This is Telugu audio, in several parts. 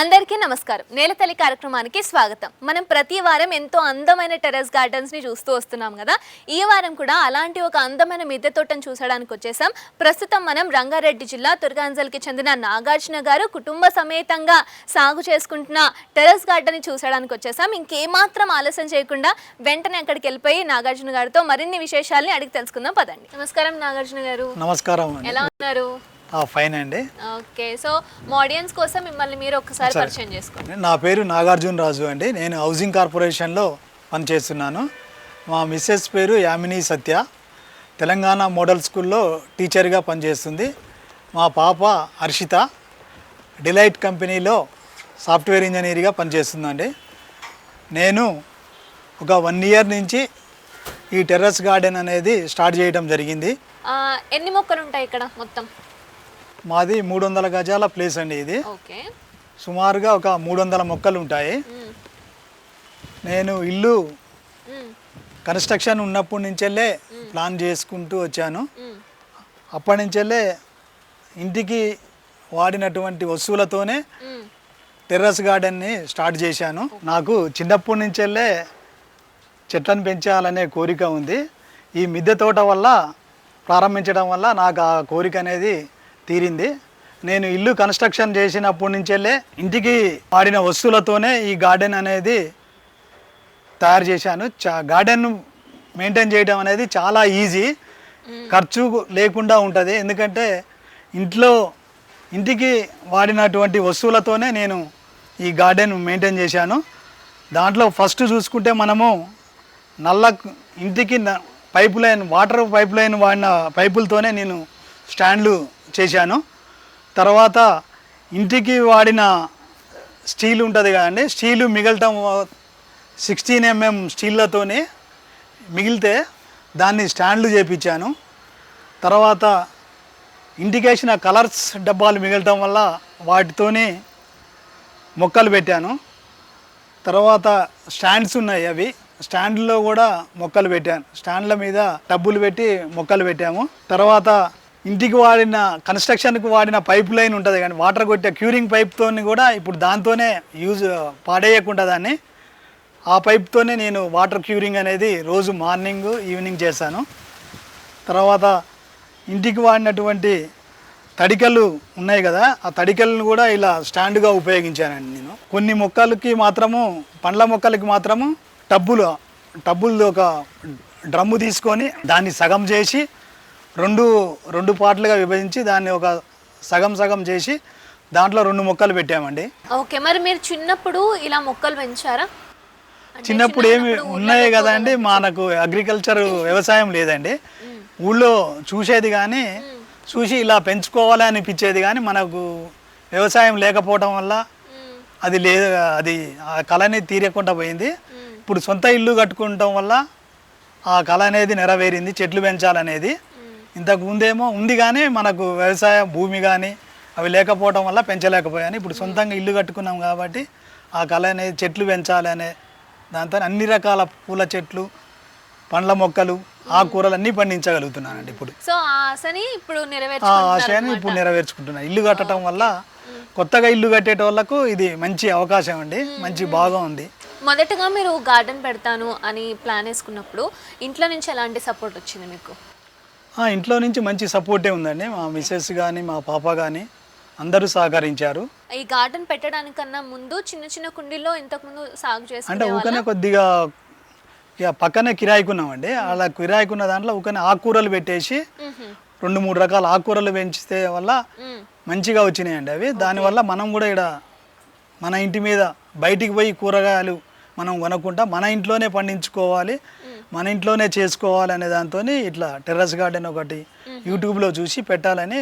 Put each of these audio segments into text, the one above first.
అందరికీ నమస్కారం. నేలతల్లి కార్యక్రమానికి స్వాగతం. మనం ప్రతి వారం ఎంతో అందమైన టెర్రస్ గార్డెన్స్ని చూస్తూ వస్తున్నాం కదా. ఈ వారం కూడా అలాంటి ఒక అందమైన మిద్దె తోటను చూసడానికి వచ్చేసాం. ప్రస్తుతం మనం రంగారెడ్డి జిల్లా తుర్గాంజల్కి చెందిన నాగార్జున గారు కుటుంబ సమేతంగా సాగు చేసుకుంటున్న టెర్రస్ గార్డెన్ని చూసడానికి వచ్చేసాం. ఇంకేమాత్రం ఆలస్యం చేయకుండా వెంటనే అక్కడికి వెళ్ళిపోయి నాగార్జున గారితో మరిన్ని విశేషాలని అడిగి తెలుసుకుందాం. పదండి. నమస్కారం నాగార్జున గారు. నమస్కారం ఎలా ఉన్నారు? ఫైన్ అండి. ఓకే సో మా ఆడియన్స్ కోసం మిమ్మల్ని మీరు ఒక్కసారి పరిచయం చేసుకోండి. నా పేరు నాగార్జున రాజు అండి. నేను హౌసింగ్ కార్పొరేషన్లో పనిచేస్తున్నాను మా మిస్సెస్ పేరు యామిని సత్య. తెలంగాణ మోడల్ స్కూల్లో టీచర్గా పనిచేస్తుంది మా పాప హర్షిత. డిలైట్ కంపెనీలో సాఫ్ట్వేర్ ఇంజనీర్గా పనిచేస్తుందండి నేను ఒక వన్ ఇయర్ నుంచి ఈ టెర్రస్ గార్డెన్ అనేది స్టార్ట్ చేయడం జరిగింది. ఎన్ని మొక్కలు ఉంటాయి ఇక్కడ మొత్తం? మాది మూడు వందల గజాల ప్లేస్ అండి ఇది సుమారుగా ఒక మూడు వందల మొక్కలు ఉంటాయి. నేను ఇల్లు. కన్స్ట్రక్షన్ ఉన్నప్పటి నుంచెల్లే ప్లాన్ చేసుకుంటూ వచ్చాను. అప్పటి నుంచెల్లే ఇంటికి వాడినటువంటి వస్తువులతోనే. టెర్రస్ గార్డెన్ని స్టార్ట్ చేశాను నాకు చిన్నప్పటి నుంచెల్లే చెట్లను పెంచాలనే కోరిక ఉంది ఈ మిద్దె తోట వల్ల ప్రారంభించడం వల్ల నాకు ఆ కోరిక అనేది తీరింది. నేను ఇల్లు కన్స్ట్రక్షన్ చేసినప్పటి నుంచెల్లే ఇంటికి వాడిన వస్తువులతోనే ఈ గార్డెన్ అనేది తయారు చేశాను. చా గార్డెన్ మెయింటైన్ చేయడం అనేది చాలా ఈజీ. ఖర్చు లేకుండా ఉంటుంది. ఎందుకంటే ఇంట్లో ఇంటికి వాడినటువంటి వస్తువులతోనే నేను ఈ గార్డెన్ మెయింటైన్ చేశాను. దాంట్లో ఫస్ట్ చూసుకుంటే మనము నల్ల ఇంటికి pipe line water pipe line వాడిన పైపులతోనే నేను స్టాండ్లు చేశాను. తర్వాత ఇంటికి వాడిన స్టీల్ ఉంటుంది కదండి స్టీలు మిగలటం సిక్స్టీన్ ఎంఎం స్టీల్లతోనే మిగిలితే దాన్ని స్టాండ్లు చేపించాను. తర్వాత ఇంటికేసిన కలర్స్ డబ్బాలు మిగలటం వల్ల వాటితోనే మొక్కలు పెట్టాను. తర్వాత స్టాండ్స్ ఉన్నాయి అవి స్టాండ్లో కూడా మొక్కలు పెట్టాను. స్టాండ్ల మీద టబ్బులు పెట్టి మొక్కలు పెట్టాము. తర్వాత ఇంటికి వాడిన కన్స్ట్రక్షన్కి వాడిన పైప్ లైన్ ఉంటుంది కానీ వాటర్ కొట్టే క్యూరింగ్ పైప్తో కూడా ఇప్పుడు దాంతోనే యూజ్ పాడేయకుండా దాన్ని. ఆ పైప్తోనే నేను వాటర్ క్యూరింగ్ అనేది రోజు మార్నింగ్ ఈవినింగ్ చేశాను. తర్వాత ఇంటికి వాడినటువంటి తడికలు ఉన్నాయి కదా ఆ తడికలను కూడా ఇలా స్టాండ్గా ఉపయోగించానండి నేను. కొన్ని మొక్కలకి మాత్రము పండ్ల మొక్కలకి మాత్రము టబ్బులు టబ్బులు ఒక డ్రమ్ము తీసుకొని దాన్ని సగం చేసి రెండు రెండు పార్ట్లుగా విభజించి దాన్ని ఒక సగం సగం చేసి దాంట్లో రెండు మొక్కలు పెట్టామండి. ఓకే మరి మీరు చిన్నప్పుడు ఇలా మొక్కలు పెంచారా? చిన్నప్పుడు ఏమి ఉన్నాయి కదండి మనకు అగ్రికల్చర్ వ్యవసాయం లేదండి. ఊళ్ళో చూసేది కానీ చూసి ఇలా పెంచుకోవాలి అనిపించేది కానీ మనకు వ్యవసాయం లేకపోవడం వల్ల. అది లేదు అది ఆ కళని తీరకుండా పోయింది. ఇప్పుడు సొంత ఇల్లు కట్టుకుంటాం వల్ల ఆ కళ అనేది నెరవేరింది చెట్లు పెంచాలనేది. ఇంతకు ముందేమో ఉంది కానీ మనకు వ్యవసాయ భూమి కానీ అవి లేకపోవడం వల్ల పెంచలేకపోయాను. ఇప్పుడు సొంతంగా ఇల్లు కట్టుకున్నాం కాబట్టి ఆ కళ అనేది చెట్లు పెంచాలి అనే దాంతో అన్ని రకాల పూల చెట్లు పండ్ల మొక్కలు ఆకుకూరలు అన్నీ పండించగలుగుతున్నానండి ఇప్పుడు. సో ఆ ఆశని ఇప్పుడు ఆ ఆశయాన్ని ఇప్పుడు నెరవేర్చుకుంటున్నాను ఇల్లు కట్టడం వల్ల కొత్తగా ఇల్లు కట్టేటోళ్ళకు ఇది మంచి అవకాశం అండి. మంచి బాగా ఉంది. మొదటగా మీరు గార్డెన్ పెడతాను అని ప్లాన్ వేసుకున్నప్పుడు ఇంట్లో నుంచి ఎలాంటి సపోర్ట్ వచ్చింది మీకు? ఆ, ఇంట్లో నుంచి మంచి సపోర్టే ఉందండి. మా మిస్సెస్ కానీ మా పాప కానీ అందరూ సహకరించారు. ఈ గార్డెన్ పెట్టడానికన్నా ముందు చిన్న చిన్న కుండీల్లో ఇంతకు ముందు సాగు అంటే చేసుకునే ఊకనే కొద్దిగా ఇక పక్కనే కిరాయికున్నామండి. అలా కిరాయికున్న దాంట్లో ఊకనే ఆకుకూరలు పెట్టేసి రెండు మూడు రకాల ఆకుకూరలు పెంచితే వల్ల మంచిగా వచ్చినాయండి అవి. దానివల్ల మనం కూడా ఇక్కడ మన ఇంటి మీద బయటికి పోయి కూరగాయలు మనం కొనకుండా మన ఇంట్లోనే పండించుకోవాలి. మన ఇంట్లోనే చేసుకోవాలి అనే దాంతో ఇట్లా టెర్రస్ గార్డెన్ ఒకటి యూట్యూబ్లో చూసి పెట్టాలని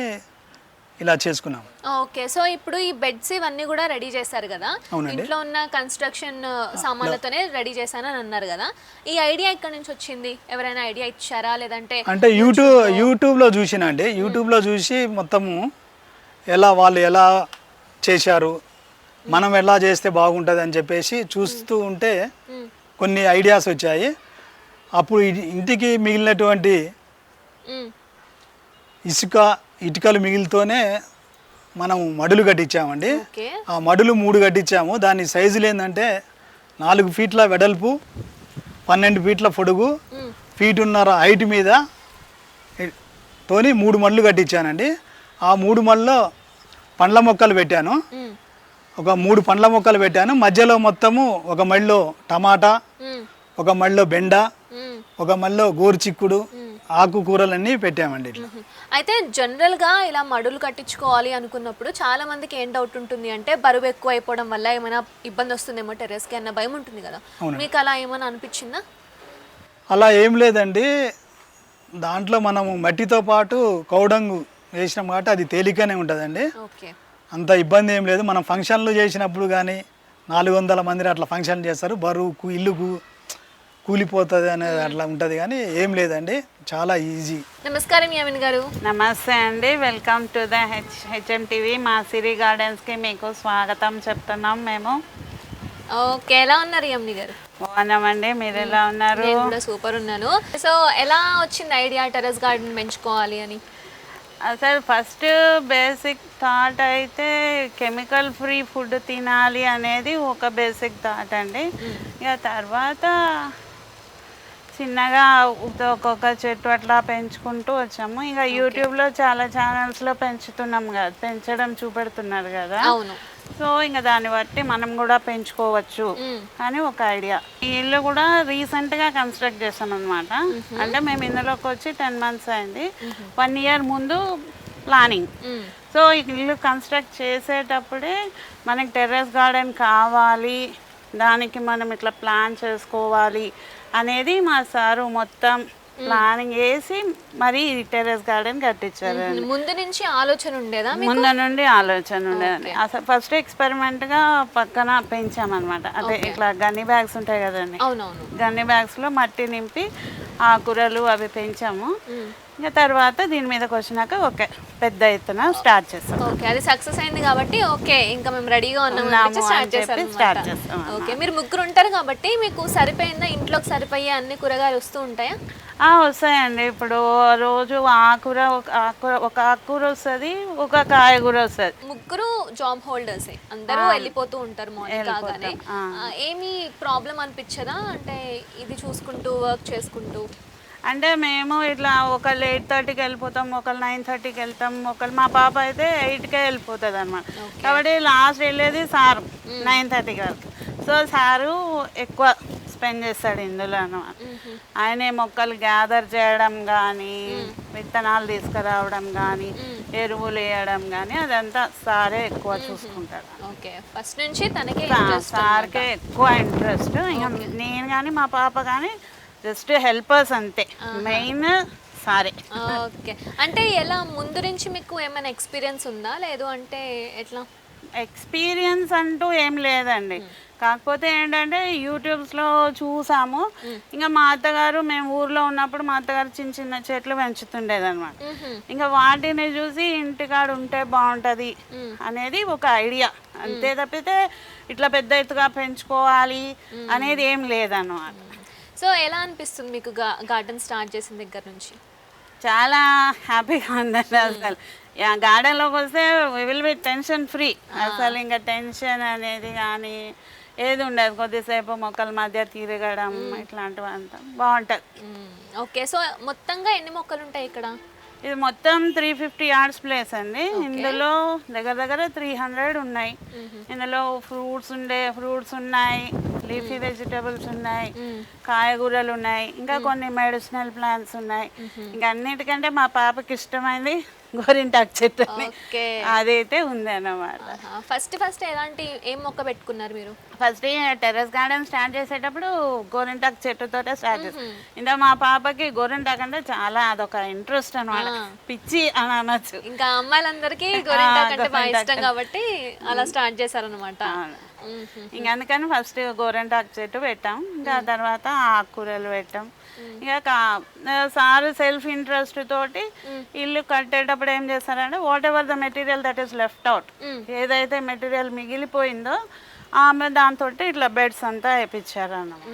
ఇలా చేసుకున్నాం. ఓకే. సో ఇప్పుడు ఈ బెడ్స్ ఇవన్నీ కూడా రెడీ చేశారు కదా. ఇంట్లో ఉన్న కన్స్ట్రక్షన్ సామాన్లతోనే రెడీ చేశానని అన్నారు కదా. ఈ ఐడియా ఎక్కడి నుంచి వచ్చింది? ఎవరైనా ఐడియా ఇచ్చారా? లేదంటే అంటే యూట్యూబ్ యూట్యూబ్లో చూసిన అండి. యూట్యూబ్లో చూసి మొత్తము ఎలా వాళ్ళు ఎలా చేశారు మనం ఎలా చేస్తే బాగుంటుంది అని చెప్పేసి చూస్తూ ఉంటే. కొన్ని ఐడియాస్ వచ్చాయి. అప్పుడు ఇంటికి మిగిలినటువంటి. ఇసుక ఇటుకలు మిగిలితోనే మనం మడులు కట్టించామండి ఆ మడులు మూడు కట్టించాము దాని సైజులు ఏంటంటే నాలుగు ఫీట్ల వెడల్పు పన్నెండు ఫీట్ల పొడుగు. ఫీటున్నర హైట్ మీద తోని మూడు మళ్ళు కట్టించానండి ఆ మూడు మళ్ళలో పండ్ల మొక్కలు పెట్టాను. ఒక మూడు పండ్ల మొక్కలు పెట్టాను మధ్యలో మొత్తము ఒక మళ్ళీ టమాటా. ఒక మళ్ళీ బెండ. ఒక మళ్ళీ గోరుచిక్కుడు ఆకుకూరలన్నీ పెట్టామండి ఇట్లా. అయితే జనరల్గా ఇలా మడులు కట్టించుకోవాలి అనుకున్నప్పుడు చాలా మందికి ఏం డౌట్ ఉంటుంది అంటే బరువు ఎక్కువ అయిపోవడం వల్ల ఏమైనా ఇబ్బంది వస్తుందేమో టెర్రస్కి అన్న భయం ఉంటుంది కదా. మీకు అలా ఏమైనా అనిపించిందా? అలా ఏం లేదండి. దాంట్లో మనము మట్టితో పాటు కౌడంగు వేసినాం కాబట్టి అది తేలికనే ఉంటుందండి. ఓకే. అంత ఇబ్బంది ఏం లేదు. మనం ఫంక్షన్లు చేసినప్పుడు కానీ నాలుగు వందల మంది అట్లా ఫంక్షన్ చేస్తారు. బరువుకు ఇల్లుకు కూలిపోతుంది అనేది అట్లా ఉంటుంది కానీ ఏం లేదండి చాలా ఈజీ నమస్కారం యామిన్ గారు. నమస్తే అండి welcome to the H HM TV మా సిరి గార్డెన్స్కి మీకు స్వాగతం చెప్తున్నాం మేము. ఓకే ఎలా ఉన్నారు యమ్ని గారు? బాగున్నామండి మీరు ఎలా ఉన్నారు? నేను కూడా సూపర్ ఉన్నాను. సో ఎలా వచ్చింది ఐడియా టెర్రస్ గార్డెన్ పెంచుకోవాలి అని? అసలు ఫస్ట్ బేసిక్ థాట్ అయితే కెమికల్ ఫ్రీ ఫుడ్ తినాలి అనేది ఒక బేసిక్ థాట్ అండి. ఇక తర్వాత చిన్నగా ఒక్కొక్క చెట్టు అట్లా పెంచుకుంటూ వచ్చాము. ఇక యూట్యూబ్లో చాలా ఛానల్స్లో పెంచుతున్నాం కదా పెంచడం చూపెడుతున్నారు కదా. సో ఇంకా దాన్ని బట్టి మనం కూడా పెంచుకోవచ్చు. అని ఒక ఐడియా. ఈ ఇల్లు కూడా రీసెంట్గా కన్స్ట్రక్ట్ చేసాం అనమాట అంటే మేము ఇందులోకి వచ్చి టెన్ మంత్స్ అయింది. వన్ ఇయర్ ముందు ప్లానింగ్. సో ఈ ఇల్లు కన్స్ట్రక్ట్ చేసేటప్పుడే మనకి టెర్రస్ గార్డెన్ కావాలి. దానికి మనం ఇట్లా ప్లాన్ చేసుకోవాలి. అనేది మా సారు మొత్తం ప్లానింగ్ వేసి మరి టెర్రస్ గార్డెన్ కట్టించారు ముందు నుంచి ఆలోచన ఉండేదా? ముందు నుండి ఆలోచన ఉండేది అసలు ఫస్ట్ ఎక్స్పెరిమెంట్గా పక్కన పెంచామన్నమాట. అంటే ఇట్లా గన్ని బ్యాగ్స్ ఉంటాయి కదండి. గన్ని బ్యాగ్స్లో మట్టి నింపి ఆకురలు అవి పెంచాము. ఇంకా తర్వాత దీని మీదకి వచ్చినాక ఓకే పెద్ద ఎత్తున స్టార్ట్ చేస్తాం. ఓకే అది సక్సెస్ అయింది కాబట్టి ఓకే ఇంకా మేము రెడీగా ఉన్నాం ఉన్నాము స్టార్ట్ చేశారు start చేస్తాం ఓకే మీరు ముగ్గురు ఉంటారు కాబట్టి మీకు సరిపోయిందా? ఇంట్లోకి సరిపోయే అన్ని కూరగాయలు వస్తూ ఉంటాయా? ఆ, వస్తాయండి. ఇప్పుడు రోజు ఆకుర ఒక ఆకుకూర వస్తుంది ఒక కాయగూర వస్తుంది. ముగ్గురు జాబ్ హోల్డర్స్ అందరూ వెళ్ళిపోతూ ఉంటారు మార్నింగ్ కాగానే. ఏమీ ప్రాబ్లం అనిపించదా? అంటే ఇది చూసుకుంటూ వర్క్ చేసుకుంటూ? అంటే మేము ఇట్లా ఒకళ్ళు ఎయిట్ థర్టీకి వెళ్ళిపోతాం ఒకళ్ళు నైన్ థర్టీకి వెళ్తాం ఒకళ్ళు మా పాప అయితే ఎయిట్కే వెళ్ళిపోతుంది అనమాట కాబట్టి లాస్ట్ వెళ్ళేది సారు నైన్ థర్టీకి వరకు. సో సారు ఎక్కువ స్పెండ్ చేస్తాడు ఇందులో అనమాట ఆయనే మొక్కలు గ్యాదర్ చేయడం కానీ విత్తనాలు తీసుకురావడం కానీ ఎరువులు వేయడం కానీ అదంతా సారే ఎక్కువ చూసుకుంటాడు ఓకే. ఫస్ట్ నుంచి తనకే సార్కే ఎక్కువ ఇంట్రెస్ట్. ఇంకా నేను కానీ మా పాప కానీ జస్ట్ హెల్పర్స్ అంతే. మెయిన్ సారే. ఓకే. అంటే ఎలా ముందు నుంచి మీకు ఏమైనా ఎక్స్పీరియన్స్ ఉందా? లేదు అంటే ఎట్లా? ఎక్స్పీరియన్స్ అంటూ ఏం లేదండి. కాకపోతే ఏంటంటే యూట్యూబ్స్లో చూసాము. ఇంకా మా అత్తగారు మేము ఊర్లో ఉన్నప్పుడు మా అత్తగారు చిన్న చిన్న చెట్లు పెంచుతుండేది అనమాట మ్మ్హ. ఇంకా వాటిని చూసి ఇంటికాడ ఉంటే బాగుంటుంది అనేది ఒక ఐడియా. అంతే తప్పితే ఇట్లా పెద్ద ఎత్తుగా పెంచుకోవాలి అనేది ఏం లేదన్నమాట. సో ఎలా అనిపిస్తుంది మీకు గార్డెన్ స్టార్ట్ చేసిన దగ్గర నుంచి? చాలా హ్యాపీగా ఉందండి అసలు. గార్డెన్లోకి వస్తే విల్ బి టెన్షన్ ఫ్రీ. అసలు ఇంకా టెన్షన్ అనేది కానీ ఏది ఉండదు. కొద్దిసేపు మొక్కల మధ్య తిరగడం ఇట్లాంటివి అంతా బాగుంటుంది. ఓకే. సో మొత్తంగా ఎన్ని మొక్కలు ఉంటాయి ఇక్కడ? ఇది మొత్తం త్రీ ఫిఫ్టీ యార్డ్స్ ప్లేస్ అండి. ఇందులో దగ్గర దగ్గర త్రీ హండ్రెడ్ ఉన్నాయి. ఇందులో ఫ్రూట్స్ ఉండే ఫ్రూట్స్ ఉన్నాయి లీఫీ వెజిటబుల్స్ ఉన్నాయి కాయగూరలు ఉన్నాయి ఇంకా కొన్ని మెడిసినల్ ప్లాంట్స్ ఉన్నాయి. ఇంకా అన్నిటికంటే మా పాపకి ఇష్టమైంది గోరింటాకు చెట్టు అని. అదైతే ఉంది అన్నమాట ఫస్ట్ ఫస్ట్ ఎలాంటి ఏం మొక్క పెట్టుకున్నారు మీరు? ఫస్ట్ టెర్రస్ గార్డెన్ స్టార్ట్ చేసేటప్పుడు గోరింటాకు చెట్టుతోటే స్టార్ట్ చేస్తాం ఇంకా మా పాపకి గోరింటాకు అంటే చాలా అదొక ఇంట్రెస్ట్ అనమాట పిచ్చి అని అనొచ్చు. ఇంకా అమ్మాయిలందరికీ గోరింటాక్ అంటే బాగా ఇష్టం కాబట్టి అలా స్టార్ట్ చేశారనమాట. ఇంక అందుకని ఫస్ట్ గోరెంటాకు చెట్టు పెట్టాం. ఇంకా తర్వాత ఆకుకూరలు పెట్టాం. ఇక సారు సెల్ఫ్ ఇంట్రెస్ట్ తోటి ఇల్లు కట్టేటప్పుడు ఏం చేస్తారంటే whatever the material that is left out ఏదైతే మెటీరియల్ మిగిలిపోయిందో ఆమె దాంతో ఇట్లా బెడ్స్ అంతా వేయించారు అన్నమాట.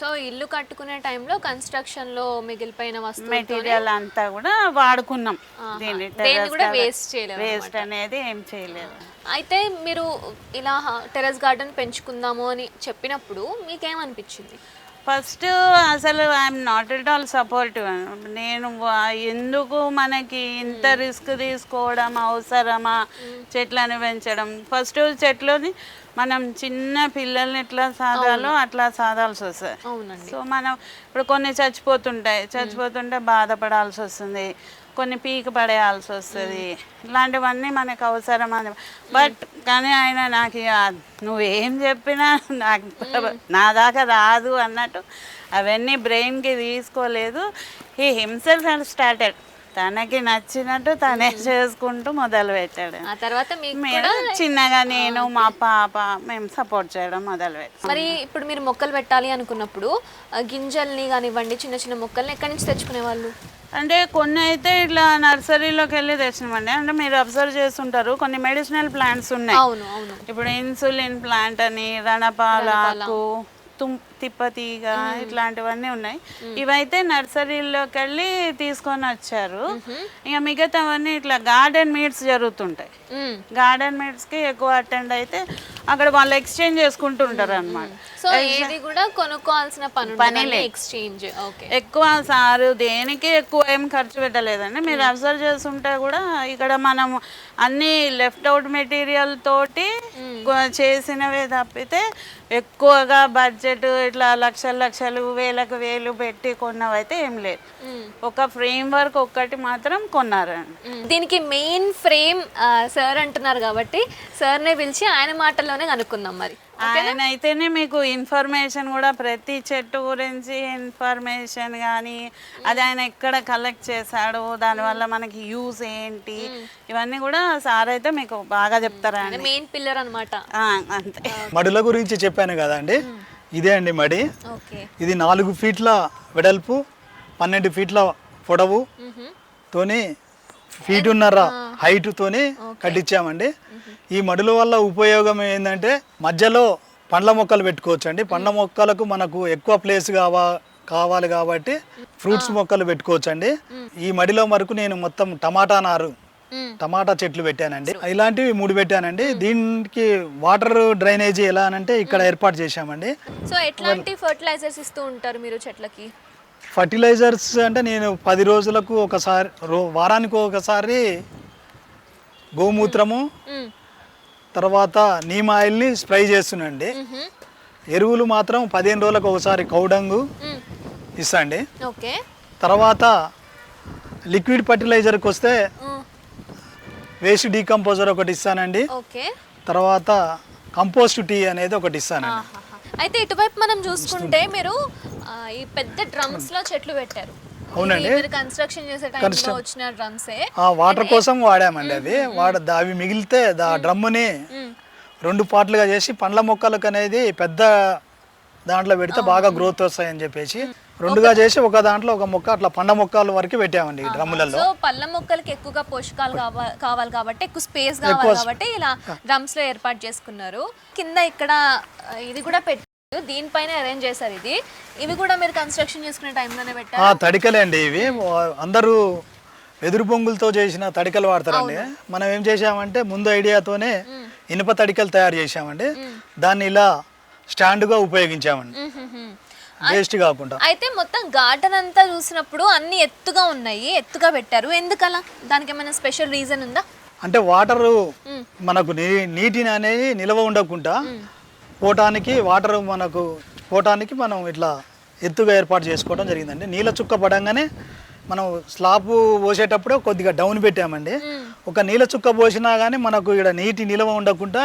సో ఇల్లు కట్టుకునే టైంలో కన్స్ట్రక్షన్లో మిగిలిపోయిన మెటీరియల్ అంతా కూడా వాడుకున్నాం. దీన్ని దేన్ని కూడా వేస్ట్ చేయలేదు వేస్ట్ అనేది ఏం చేయలేదు. అయితే మీరు ఇలా టెరెస్ గార్డెన్ పెంచుకుందాము అని చెప్పినప్పుడు మీకేమనిపించింది? ఫస్ట్ అసలు I'm not at all supportive. నేను ఎందుకు మనకి ఇంత రిస్క్ తీసుకోవడం అవసరమా? చెట్లను పెంచడం. ఫస్ట్ చెట్లని మనం చిన్న పిల్లల్ని ఎట్లా సాదాలో అట్లా సాదాల్సి వస్తుంది. సో మనం ఇప్పుడు కొన్ని చచ్చిపోతుంటాయి. చచ్చిపోతుంటే బాధపడాల్సి వస్తుంది. కొన్ని పీక పడేయాల్సి వస్తుంది. ఇలాంటివన్నీ మనకు అవసరం అని. బట్ కానీ ఆయన నాకు నువ్వేం చెప్పినా నాకు నా దాకా రాదు అన్నట్టు అవన్నీ బ్రెయిన్కి తీసుకోలేదు. ఈ హిమ్సెల్ఫ్ అండ్ స్టార్టెడ్. తనకి నచ్చినట్టు తనే చేసుకుంటూ మొదలు పెట్టాడు. ఆ తర్వాత మీరు చిన్నగా నేను మా పాప మేము సపోర్ట్ చేయడం మొదలు పెట్టాం. మరి ఇప్పుడు మీరు మొక్కలు పెట్టాలి అనుకున్నప్పుడు గింజల్ని కానివ్వండి చిన్న చిన్న మొక్కల్ని ఎక్కడి నుంచి తెచ్చుకునే వాళ్ళు అంటే కొన్ని అయితే ఇట్లా నర్సరీలోకి వెళ్ళి తెచ్చినామండి అంటే మీరు అబ్జర్వ్ చేస్తుంటారు. కొన్ని మెడిసినల్ ప్లాంట్స్ ఉన్నాయి. అవును అవును. ఇప్పుడు ఇన్సులిన్ ప్లాంట్ అని రణపాలాకు తుం తిప్పతీగ ఇట్లాంటివన్నీ ఉన్నాయి. ఇవైతే నర్సరీలోకి వెళ్ళి తీసుకొని వచ్చారు. ఇక మిగతావన్నీ ఇట్లా గార్డెన్ మీట్స్ జరుగుతుంటాయి. గార్డెన్ మీట్స్కి ఎక్కువ అటెండ్ అయితే అక్కడ వాళ్ళు ఎక్స్చేంజ్ చేసుకుంటుంటారు అనమాట సో ఏది కూడా కొనుక్కోవాల్సిన పని పని ఎక్స్చేంజ్ ఓకే ఎక్కువ సారు దేనికి ఎక్కువ ఏం ఖర్చు పెట్టలేదండి. మీరు అబ్జర్వ్ చేస్తుంటే కూడా ఇక్కడ మనం అన్ని లెఫ్ట్ అవుట్ మెటీరియల్ తోటి కొ- చేసినవే తప్పితే ఎక్కువగా బడ్జెట్ ఇట్లా లక్షలు లక్షలు వేలకు వేలు పెట్టి కొన్నవైతే ఏం లేదు. ఒక ఫ్రేమ్ వర్క్ ఒక్కటి మాత్రం కొన్నారండి. దీనికి మెయిన్ ఫ్రేమ్ సార్ అంటున్నారు కాబట్టి సార్నే పిలిచి ఆయన మాటల్లోనే కనుక్కుందాం మరి. ఆయన అయితేనే మీకు ఇన్ఫర్మేషన్ కూడా ప్రతి చెట్టు గురించి ఇన్ఫర్మేషన్ కానీ అది ఆయన ఎక్కడ కలెక్ట్ చేశాడు దానివల్ల మనకి యూజ్ ఏంటి ఇవన్నీ కూడా సార్ అయితే మీకు బాగా చెప్తారండి. మెయిన్ పిల్లర్ అన్నమాట. ఆ, అంతే. మడుల గురించి చెప్పాను కదా అండి? ఇదే అండి మడి. ఓకే. ఇది నాలుగు ఫీట్ల వెడల్పు పన్నెండు ఫీట్ల పొడవు తోని ఫీటున్నర హైట్ తోని కట్టించామండి. ఈ మడుల వల్ల ఉపయోగం ఏంటంటే మధ్యలో పండ్ల మొక్కలు పెట్టుకోవచ్చు అండి పండ్ల మొక్కలకు మనకు ఎక్కువ ప్లేస్ కావా కావాలి కాబట్టి ఫ్రూట్స్ మొక్కలు పెట్టుకోవచ్చు అండి ఈ మడిలో వరకు నేను మొత్తం టమాటా నారు టమాటా చెట్లు పెట్టానండి. ఇలాంటివి మూడు పెట్టానండి. దీనికి వాటర్ డ్రైనేజీ ఎలా అనంటే ఇక్కడ ఏర్పాటు చేశామండి. సో ఎట్లాంటి ఫర్టిలైజర్స్ ఇస్తూ ఉంటారు మీరు చెట్లకి? ఫర్టిలైజర్స్ అంటే నేను పది రోజులకు ఒకసారి వారానికి ఒకసారి గోమూత్రము. తర్వాత నీమ్ ఆయిల్ని స్ప్రే చేస్తున్నాండి. ఎరువులు మాత్రం పదిహేను రోజులకు ఒకసారి కౌడంగు. ఇస్తాండి ఓకే తర్వాత లిక్విడ్ ఫర్టిలైజర్కి వస్తే. వేస్ట్ డీకంపోజర్ ఒకటి ఇస్తానండి తర్వాత కంపోస్ట్ టీ అనేది ఒకటి ఇస్తానండి. అయితే ఇటువైపు మనం చూసుకుంటే మీరు ఈ పెద్ద డ్రమ్స్లో చెట్లు పెట్టారు అవునండి. కన్స్ట్రక్షన్ చేసే టైంలో వచ్చిన డ్రమ్సే ఆ వాటర్ కోసం వాడామండి అవి వాడ అవి మిగిలితే దా డ్రమ్ముని రెండు పార్ట్లుగా చేసి పండ్ల మొక్కలకు అనేది పెద్ద దాంట్లో పెడితే బాగా గ్రోత్ వస్తాయని చెప్పేసి రెండుగా చేసి ఒక దాంట్లో ఒక మొక్క అట్లా పండ్ల మొక్కల వరకు పెట్టామండి ఈ డ్రమ్ములలో. పళ్ళ మొక్కలకి ఎక్కువగా పోషకాలు కావా- కావాలి కాబట్టి ఎక్కువ స్పేస్ కావాలి కాబట్టి ఇలా డ్రమ్స్లో ఏర్పాటు చేసుకున్నారు. కింద ఇక్కడ ఆ, ఇది కూడా పెట్టారు దీనిపైన అరేంజ్ చేశారు ఇది. ఇవి కూడా మీరు కన్స్ట్రక్షన్ చేసుకునే టైంలోనే పెట్టారు? తడికలే అండి ఇవి. అందరూ వెదురు బొంగులతో చేసిన తడికలు వాడతారండి. మనం ఏం చేసామంటే ముందు ఐడియాతోనే ఇనుప తడికలు తయారు చేసామండి దాన్ని ఇలా స్టాండ్గా ఉపయోగించామండి. వేస్ట్ కాకుండా. అయితే మొత్తం గార్డెన్ అంతా చూసినప్పుడు అన్ని ఎత్తుగా ఉన్నాయి. ఎత్తుగా పెట్టారు. ఎందుకలా? దానికి ఏమైనా స్పెషల్ రీజన్ ఉందా? అంటే వాటరు మనకు నీటిని అనేది నిల్వ ఉండకుండా పోవటానికి వాటర్ మనకు పోవటానికి మనం ఇట్లా ఎత్తుగా ఏర్పాటు చేసుకోవడం జరిగిందండి. నీళ్ళ చుక్క పడంగానే మనం స్లాబ్ పోసేటప్పుడు కొద్దిగా డౌన్ పెట్టామండి. ఒక నీళ్ళ చుక్క పోసినా కానీ మనకు ఇక్కడ నీటి నిల్వ ఉండకుండా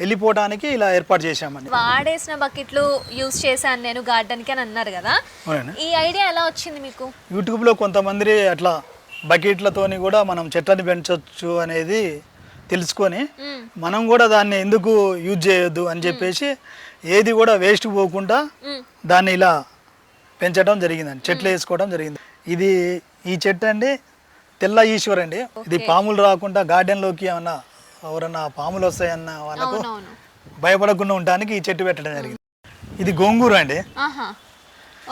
వెళ్ళిపోవటానికి ఇలా ఏర్పాటు చేశామండి. వాడేసిన బకెట్లు యూజ్ చేశాను నేను గార్డెన్కి అని అన్నారు కదా. ఈ ఐడియా ఎలా వచ్చింది మీకు? యూట్యూబ్లో కొంతమంది అట్లా బకెట్లతోని కూడా మనం చెట్లని పెంచవచ్చు అనేది తెలుసుకొని. మనం కూడా దాన్ని ఎందుకు యూజ్ చేయొద్దు అని చెప్పేసి ఏది కూడా వేస్ట్ పోకుండా. దాన్ని ఇలా పెంచడం జరిగిందండి. చెట్లు వేసుకోవడం జరిగింది. ఇది ఈ చెట్టు అండి తెల్ల ఈశ్వర్ అండి. ఇది పాములు రాకుండా గార్డెన్లోకి ఏమన్నా ఎవరన్నా పాములు వస్తాయన్న వాళ్ళకు భయపడకుండా ఉండడానికి ఈ చెట్టు పెట్టడం జరిగింది. ఇది గోంగూర అండి.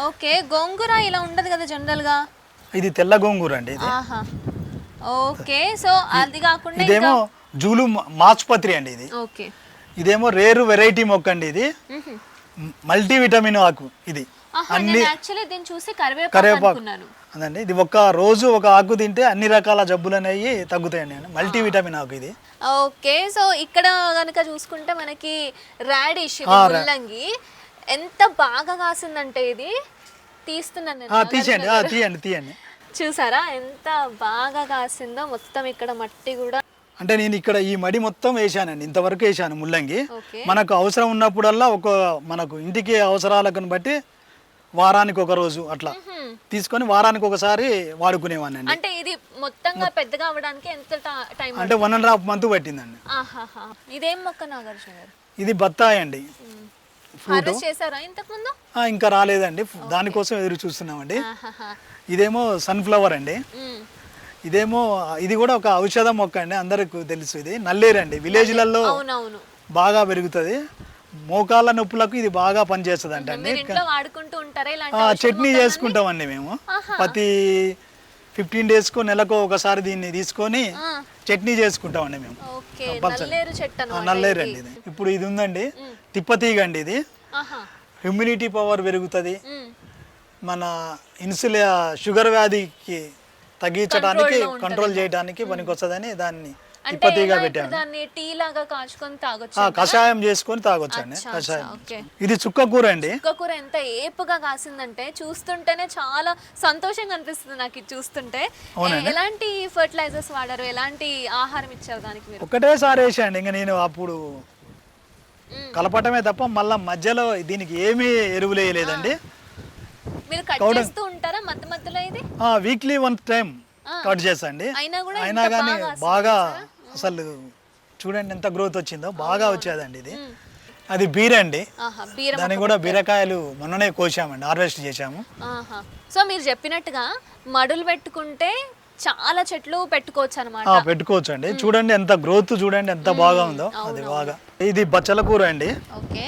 ఓకే గోంగూర ఇలా ఉండదు కదా జనరల్గా ఇది తెల్ల గోంగూర అండి ఓకే సో అది కాకుండా ఇదేమో జూలు మాచుపత్రి అండి ఇది. ఓకే. ఇదేమో రేరు వెరైటీ మొక్క అండి ఇది మల్టీ విటమిన్ ఆకు ఇది. అన్ని కరివేపాకు అదండి ఇది ఒక రోజు ఒక ఆకు తింటే అన్ని రకాల జబ్బులు అనేవి తగ్గుతాయండి మల్టీ విటమిన్ ఆకు ఇది. ఓకే సో ఇక్కడ గనుక చూసుకుంటే మనకి రాడిష్ ముల్లంగి. ఎంత బాగా కాసిందంటే ఇది. తీస్తున్నాను ఆ, తీయండి తీయండి. చూసారా? ఎంత బాగా కాసిందో మొత్తం ఇక్కడ మట్టి కూడా అంటే నేను ఇక్కడ ఈ మడి మొత్తం వేసానండి ఇంతవరకు వేసాను ముల్లంగి. మనకు అవసరం ఉన్నప్పుడల్లా ఒక మనకు ఇంటికి అవసరాలకు బట్టి వారానికి ఒక రోజు అట్లా. తీసుకొని వారానికి ఒకసారి వాడుకునేవాడిని అంటే ఇది మొత్తంగా పెద్దగా అవ్వడానికి ఎంత టా- అంటే వన్ అండ్ హాఫ్ మంత్ పట్టిందండి. ఇదేం మొక్క నాగార్జున గారు? ఇది బత్తాయి అండి హార్వెస్ట్ చేశారా ఇంతకు ముందు ఆ, ఇంకా రాలేదండి. దానికోసం ఎదురు చూస్తున్నామండి. ఇదేమో సన్ఫ్లవర్ అండి. ఇదేమో ఇది కూడా ఒక ఔషధ మొక్క అండి అందరికి తెలుసు ఇది. నల్లేరు అండి విలేజ్లలో బాగా పెరుగుతుంది. మోకాళ్ళ నొప్పులకు ఇది బాగా పనిచేస్తుంది అంట అండి. చట్నీ? చేసుకుంటామండి మేము. ప్రతి ఫిఫ్టీన్ డేస్కు నెలకు ఒకసారి దీన్ని తీసుకొని చట్నీ చేసుకుంటామండి మేము. నల్లేరు. అండి ఇది. ఇప్పుడు ఇది ఉందండి తిప్పతీగ అండి ఇది. హ్యూమినిటీ పవర్ పెరుగుతుంది. మన ఇన్సులి షుగర్ వ్యాధికి తగ్గించడానికి. కంట్రోల్ చేయడానికి పనికొస్తుందని దాన్ని పెట్టాను. దాన్ని టీ లాగా కాచుకొని తాగొచ్చు కషాయం చేసుకొని తాగొచ్చండి అచ్చా, కషాయం. ఇది చుక్క కూర అండి. కూర ఎంత ఏపుగా కాసిందంటే చూస్తుంటేనే చాలా సంతోషంగా అనిపిస్తుంది నాకు ఇది చూస్తుంటే. ఎలాంటి ఫర్టిలైజర్స్ వాడారు? ఎలాంటి ఆహారం ఇచ్చారు దానికి మీరు? ఒకటేసారి వేసాండి ఇంకా నేను అప్పుడు. కలపటమే తప్ప మళ్ళీ మధ్యలో దీనికి ఏమీ ఎరువులు వేయలేదండి మీరు కట్ చేస్తూ ఉంటారా? మధ్య మధ్యలో ఇది? వీక్లీ వన్ టైం కట్ చేసండి అయినా కూడా అయినా ఇంత కానీ బాగా బాగా అసలు చూడండి ఎంత గ్రోత్ వచ్చిందో. బాగా వచ్చేదండి ఇది. అది బీర అండి. ఆహా బీర దానికి కూడా బీరకాయలు మొన్ననే కోసామండి హార్వెస్ట్ చేసాము ఆహా. సో మీరు చెప్పినట్టుగా మడులు పెట్టుకుంటే చాలా చెట్లు పెట్టుకోవచ్చు అనమాట ఆ, పెట్టుకోవచ్చు అండి చూడండి ఎంత గ్రోత్ చూడండి ఎంత బాగా ఉందో. అది బాగా. ఇది బచ్చల కూర అండి. ఓకే.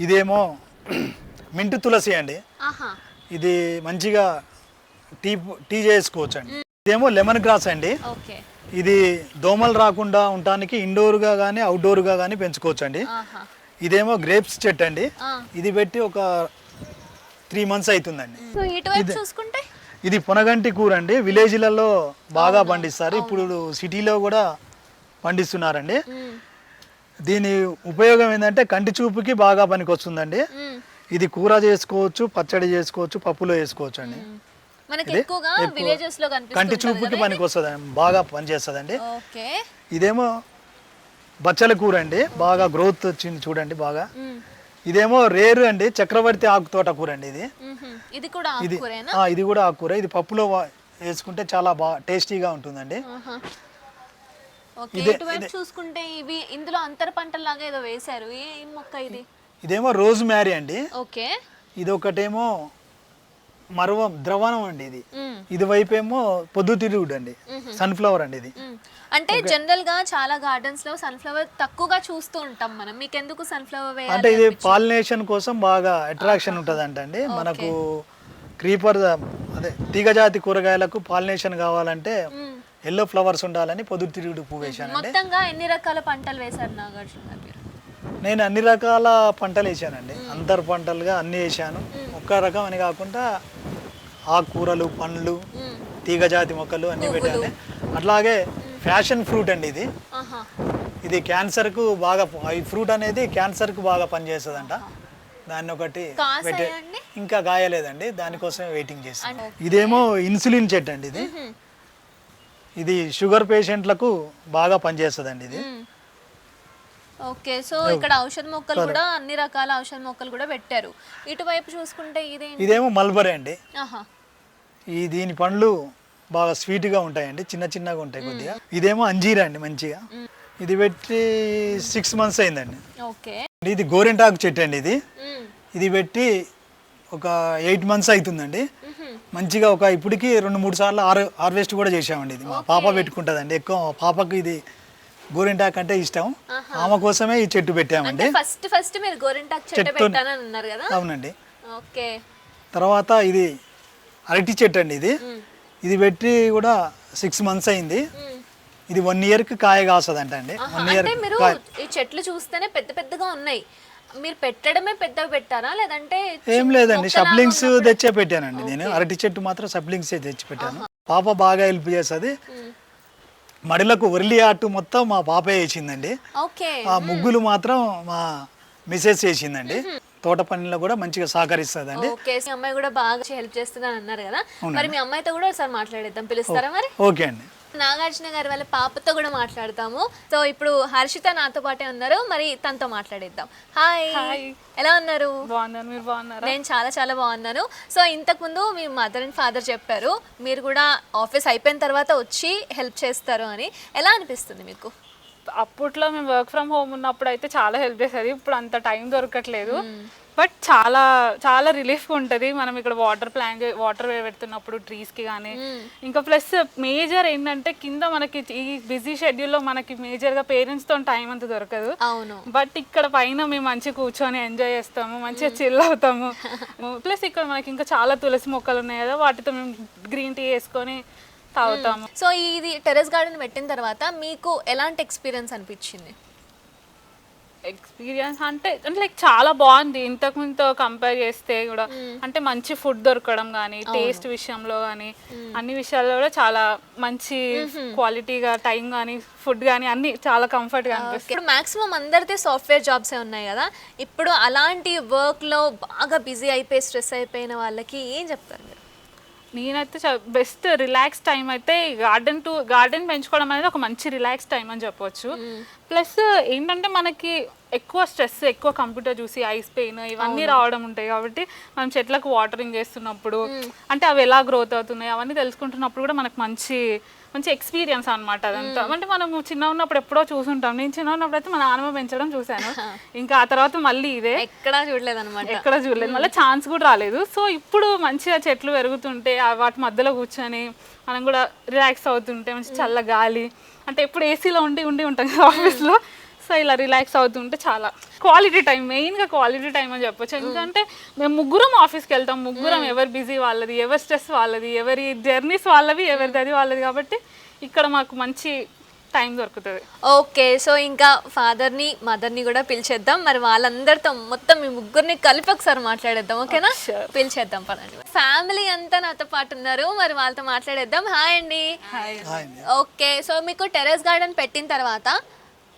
ఇదేమో మింటు తులసి అండి. ఆహా. ఇది మంచిగా టీ టీ చేసుకోవచ్చు అండి ఇదేమో లెమన్ గ్రాస్ అండి. ఇది దోమలు రాకుండా ఉండటానికి ఇండోర్గా కానీ అవుట్డోర్గా కానీ పెంచుకోవచ్చు అండి ఇదేమో గ్రేప్స్ చెట్టు అండి. ఇది పెట్టి ఒక త్రీ మంత్స్ అవుతుందండి చూసుకుంటే? ఇది పొనగంటి కూర అండి విలేజ్లలో బాగా పండిస్తారు. ఇప్పుడు సిటీలో కూడా పండిస్తున్నారండి. దీని ఉపయోగం ఏంటంటే కంటి చూపుకి బాగా పనికొస్తుందండి. ఇది కూర చేసుకోవచ్చు పచ్చడి చేసుకోవచ్చు పప్పులో వేసుకోవచ్చు అండి మనకి ఎక్కువగా విలేజెస్లో కంటి చూపుకి పనికి వస్తుంది బాగా పనిచేస్తుందండి. ఓకే. ఇదేమో బచ్చల కూర అండి బాగా గ్రోత్ వచ్చింది చూడండి బాగా. ఇదేమో రేరు అండి చక్రవర్తి ఆకు తోట కూర అండి ఇది. ఇది కూడా ఇది కూడా ఆకుకూర. ఇది పప్పులో వేసుకుంటే చాలా బాగా టేస్టీగా ఉంటుందండి. చూసుకుంటే ఇవి ఇందులో అంతర పంటలాగా ఏదో వేశారు. ఏం మొక్క ఇది? ఇదేమో రోజ్ మ్యారీ అండి. ఓకే. ఇది ఒకటేమో మరవం ద్రవణం అండి ఇది. ఇది వైపేమో పొద్దుతిరుగుడు అండి. సన్ఫ్లవర్ అండి ఇది. అంటే జనరల్గా చాలా గార్డెన్స్లో సన్ఫ్లవర్ తక్కువగా చూస్తూ ఉంటాం మనం. మీకు ఎందుకు సన్ఫ్లవర్ అంటే ఇది పాలినేషన్ కోసం బాగా అట్రాక్షన్ ఉంటుంది అండి. మనకు క్రీపర్ అదే తీగజాతి కూరగాయలకు పాలినేషన్ కావాలంటే. ఎల్లో ఫ్లవర్స్ ఉండాలని పొద్దుతిరుగుడు పువ్వు వేసానండి మొత్తంగా ఎన్ని రకాల పంటలు వేశారు నాగార్జున నేను అన్ని రకాల పంటలు వేసానండి. అంతర్ పంటలుగా అన్ని వేసాను. ఒక్క రకం అని కాకుండా ఆకుకూరలు పండ్లు. తీగజాతి మొక్కలు అన్ని పెట్టాను. అట్లాగే ఫ్యాషన్ ఫ్రూట్ అండి ఇది. ఇది క్యాన్సర్కు బాగా ఈ ఫ్రూట్ అనేది క్యాన్సర్కు బాగా పనిచేస్తుందంట. దాన్ని ఒకటి పెట్టే ఇంకా గాయలేదండి దానికోసమే వెయిటింగ్ చేస్తాను ఇదేమో ఇన్సులిన్ చెట్టు అండి ఇది. ఇది షుగర్ పేషెంట్లకు బాగా పనిచేస్తుందండి ఇది. ఓకే సో ఇక్కడ ఔషధ మొక్కలు కూడా అన్ని రకాల ఔషధ మొక్కలు కూడా పెట్టారు. ఇటువైపు చూసుకుంటే ఇదేంటి? ఇదేమో మల్బరీ అండి. ఆహా. ఈ దీని పండ్లు బాగా స్వీట్గా ఉంటాయండి చిన్న చిన్నగా ఉంటాయి కొద్దిగా. ఇదేమో అంజీరా అండి మంచిగా. ఇది పెట్టి సిక్స్ మంత్స్ అయిందండి. ఓకే. ఇది గోరింటాకు చెట్టు అండి ఇది. ఇది పెట్టి ఒక ఎయిట్ మంత్స్ అవుతుందండి. మంచిగా ఒక ఇప్పటికి రెండు మూడు సార్లు హార్ హార్వెస్ట్ కూడా చేసామండి ఇది. మా పాప పెట్టుకుంటుందండి. ఎక్కువ పాపకు ఇది గోరింటాకు అంటే ఇష్టం. ఆమె కోసమే ఈ చెట్టు అంటే పెట్టామండి ఫస్ట్ ఫస్ట్ మీరు గోరింటాకు చెట్టు పెట్టానని అన్నారు కదా? అవునండి. ఓకే. తర్వాత ఇది అరటి చెట్టు అండి ఇది. ఇది పెట్టి కూడా సిక్స్ మంత్స్ అయింది. ఇది వన్ ఇయర్కి కాయ కాస్తుందంట అండి. వన్ ఇయర్ అంటే మీరు ఈ చెట్లు చూస్తేనే పెద్ద పెద్దగా ఉన్నాయి. మీరు పెట్టడమే పెద్దగా పెట్టారా? లేదంటే ఏం లేదండి సప్లింగ్స్ తెచ్చే పెట్టానండి నేను. అరటి చెట్టు మాత్రం సప్లింగ్స్ తెచ్చి పెట్టాను. పాప బాగా హెల్ప్ చేస్తుంది. మడిలకు ఉర్లి ఆటు మొత్తం మా పాపే వేసిందండి ఆ ముగ్గులు మాత్రం మా మిసెస్ చేసిందండి. తోట పనిలో కూడా మంచిగా సహకరిస్తుందండి. ఓకే మీ అమ్మాయి కూడా బాగా హెల్ప్ చేస్తుందని అన్నారు కదా. మరి మీ అమ్మాయితో కూడా ఒకసారి మాట్లాడేద్దాం. పిలుస్తారా మరి? ఓకే అండి. నాగార్జున గారి వాళ్ళ పాపతో కూడా మాట్లాడతాము. సో ఇప్పుడు హర్షిత నాతో పాటే ఉన్నారు. మరి తనతో మాట్లాడేద్దాం. హాయ్ ఎలా ఉన్నారు? బాగున్నాను. మీరు బాగున్నారా? నేను చాలా చాలా బాగున్నాను. సో ఇంతకుముందు మీ మదర్ అండ్ ఫాదర్ చెప్పారు మీరు కూడా ఆఫీస్ అయిపోయిన తర్వాత వచ్చి హెల్ప్ చేస్తారు అని. ఎలా అనిపిస్తుంది మీకు? అప్పట్లో మేము వర్క్ ఫ్రమ్ హోమ్ ఉన్నప్పుడు అయితే చాలా హెల్ప్ చేసేది. ఇప్పుడు అంత టైం దొరకట్లేదు. బట్ చాలా చాలా రిలీఫ్గా ఉంటుంది. మనం ఇక్కడ వాటర్ ప్లాన్ వాటర్ పెడుతున్నప్పుడు ట్రీస్కి కానీ ఇంకా ప్లస్ మేజర్ ఏంటంటే కింద మనకి ఈ బిజీ షెడ్యూల్లో మనకి మేజర్గా పేరెంట్స్తో టైం అంత దొరకదు. అవును. బట్ ఇక్కడ పైన మేము మంచిగా కూర్చొని ఎంజాయ్ చేస్తాము మంచిగా చిల్ అవుతాము. ప్లస్ ఇక్కడ మనకి ఇంకా చాలా తులసి మొక్కలు ఉన్నాయి కదా వాటితో మేము గ్రీన్ టీ వేసుకొని తాగుతాము. సో ఇది టెరెస్ గార్డెన్ పెట్టిన తర్వాత మీకు ఎలాంటి ఎక్స్పీరియన్స్ అనిపించింది? ఎక్స్పీరియన్స్ అంటే అంటే లైక్ చాలా బాగుంది. ఇంతకు ముందుతో కంపేర్ చేస్తే కూడా అంటే మంచి ఫుడ్ దొరకడం కానీ టేస్ట్ విషయంలో కానీ అన్ని విషయాల్లో కూడా చాలా మంచి క్వాలిటీగా టైం కానీ ఫుడ్ కానీ అన్ని చాలా కంఫర్ట్గా అనిపిస్తుంది. ఇప్పుడు మాక్సిమం అందరిది సాఫ్ట్వేర్ జాబ్స్ ఉన్నాయి కదా? ఇప్పుడు అలాంటి వర్క్లో బాగా బిజీ అయిపోయి స్ట్రెస్ అయిపోయిన వాళ్ళకి ఏం చెప్తారు మీరు? నేనైతే బెస్ట్ రిలాక్స్ టైం అయితే గార్డెన్ టు గార్డెన్ పెంచుకోవడం అనేది ఒక మంచి రిలాక్స్ టైం అని చెప్పొచ్చు. ప్లస్ ఏంటంటే మనకి ఎక్కువ స్ట్రెస్ ఎక్కువ కంప్యూటర్ చూసి ఐస్ పెయిన్ ఇవన్నీ రావడం ఉంటాయి కాబట్టి మనం చెట్లకు వాటరింగ్ చేస్తున్నప్పుడు అంటే అవి ఎలా గ్రోత్ అవుతున్నాయి అవన్నీ తెలుసుకుంటున్నప్పుడు కూడా మనకు మంచి మంచి ఎక్స్పీరియన్స్ అన్నమాట అదంతా. అంటే మనం చిన్న ఉన్నప్పుడు ఎప్పుడో చూసుంటాం. నేను చిన్న ఉన్నప్పుడు అయితే మా నాన్నమ్మ పెంచడం చూశాను. ఇంకా ఆ తర్వాత మళ్ళీ ఇదే. ఎక్కడా చూడలేదు అనమాట ఎక్కడ చూడలేదు. మళ్ళీ ఛాన్స్ కూడా రాలేదు. సో ఇప్పుడు మంచిగా చెట్లు పెరుగుతుంటే వాటి మధ్యలో కూర్చొని మనం కూడా రిలాక్స్ అవుతుంటే మంచి చల్ల గాలి. అంటే ఎప్పుడు ఏసీలో ఉండి ఉండి ఉంటాం కదా ఆఫీస్లో సో ఇలా రిలాక్స్ అవుతుంటే చాలా. క్వాలిటీ టైం మెయిన్గా క్వాలిటీ టైం అని చెప్పొచ్చు. ఎందుకంటే మేము ముగ్గురం ఆఫీస్కి వెళ్తాం. ముగ్గురం ఎవరు బిజీ వాళ్ళది ఎవరి స్ట్రెస్ వాళ్ళది ఎవరి జర్నీస్ వాళ్ళవి ఎవరిది అది వాళ్ళది కాబట్టి ఇక్కడ మాకు మంచి టైం దొరుకుతుంది. ఓకే సో ఇంకా ఫాదర్ని మదర్ని కూడా పిలిచేద్దాం. మరి వాళ్ళందరితో మొత్తం మీ ముగ్గురిని కలిపి ఒకసారి మాట్లాడేద్దాం ఓకేనా? పిలిచేద్దాం పదండి. ఫ్యామిలీ అంతా నాతో పాటు ఉన్నారు. మరి వాళ్ళతో మాట్లాడేద్దాం. హాయ్ అండి. హాయ్ అండి. ఓకే సో మీకు టెరెస్ గార్డెన్ పెట్టిన తర్వాత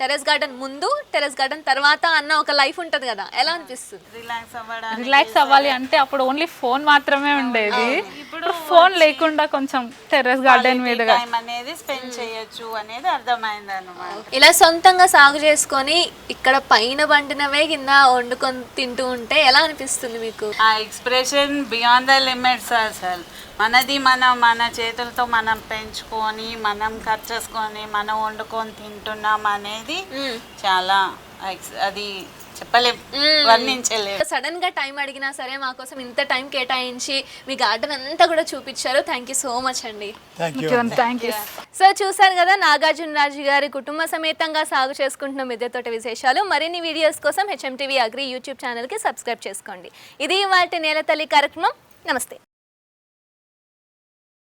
టెరెస్ గార్డెన్ ముందు టెరెస్ గార్డెన్ తర్వాత అన్న ఒక లైఫ్ ఉంటుంది కదా. ఎలా అనిపిస్తుంది? రిలాక్స్ అవ్వడానికి రిలాక్స్ అవ్వాలి అంటే అప్పుడు ఓన్లీ ఫోన్ మాత్రమే ఉండేది. ఇప్పుడు ఫోన్ లేకుండా కొంచెం టెర్రస్ గార్డెన్ మీదుగా. టైం అనేది స్పెండ్ చేయొచ్చు అనేది అర్థమైంది అనమాట ఇలా సొంతంగా సాగు చేసుకొని ఇక్కడ పైన పండినవే కింద వండుకొని తింటూ ఉంటే ఎలా అనిపిస్తుంది మీకు? ఆ ఎక్స్ప్రెషన్ బియాండ్ ద లిమిట్స్ అసలు. మనది మనం మన చేతులతో మనం పెంచుకొని మనం ఖర్చు చేసుకొని మనం వండుకొని తింటున్నాం అనేది చాలా అది చెప్పలేం వర్ణించలేం. సడన్గా టైం అడిగినా సరే మా కోసం ఇంత టైం కేటాయించి మీ గార్డెన్ అంతా కూడా చూపించారు. థ్యాంక్ యూ సో మచ్ అండి. సో చూసారు కదా నాగార్జున రాజు గారి కుటుంబ సమేతంగా సాగు చేసుకుంటున్న మిద్దె తోట విశేషాలు. మరిన్ని వీడియోస్ కోసం హెచ్ఎంటీవీ అగ్రి యూట్యూబ్ ఛానల్కి సబ్స్క్రైబ్ చేసుకోండి. ఇది వాటి నేల తల్లి కార్యక్రమం. నమస్తే.